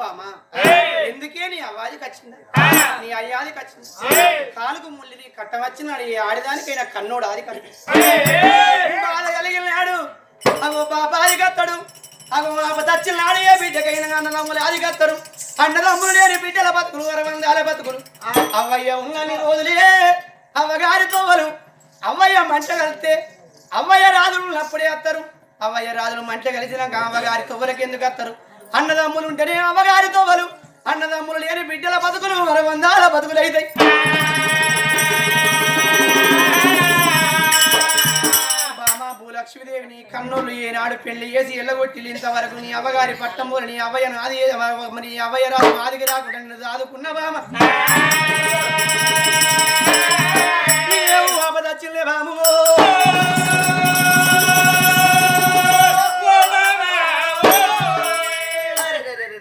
బామా? ఎందుకే నీ అవ్వాదికి వచ్చిందా నీ అయ్యాదికి వచ్చింది కాలుకు ముల్లిది కట్టవచ్చినాడు ఈ ఆడిదానికైనా కన్నోడు ఆది బాధ కలిగినాడు అగో బాబాది కత్తడు. అగో బాబ దచ్చినాడు ఏ బిడ్డకైనా అన్నదమ్ములు ఆది కత్తరు. అన్నదమ్ములు లేని బిడ్డల బతుకులు అరవందాల బతుకులు. అవ్వయ్య ఉన్నని రోజులే అవ్వగారి తోవలు. అవ్వయ్య మంట కలిస్తే అవ్వయ్య రాజులు ఉన్నప్పుడే వస్తారు అవ్వయ్య రాజులు మంట కలిసినాక అవ్వగారి తొవ్వలకి ఎందుకు వస్తారు అన్నదమ్ములు ఉంటేనే అవ్వగారి తోవలు. అన్నదమ్ములు లేని బిడ్డల బతుకులు అరవందాల బతుకులైతాయి లక్ష్మీదేవి నీ కన్నులు ఏనాడు పెళ్ళి చేసి ఎల్లగొట్టి ఇంతవరకు నీ అవ్వగారి పట్టంబోలు నీ అవ్వయ్య నాది మరి అవ్వయ్య రాదు నాదికి రాకుండా నిన్ను దాదుకున్న బామ. ఏమో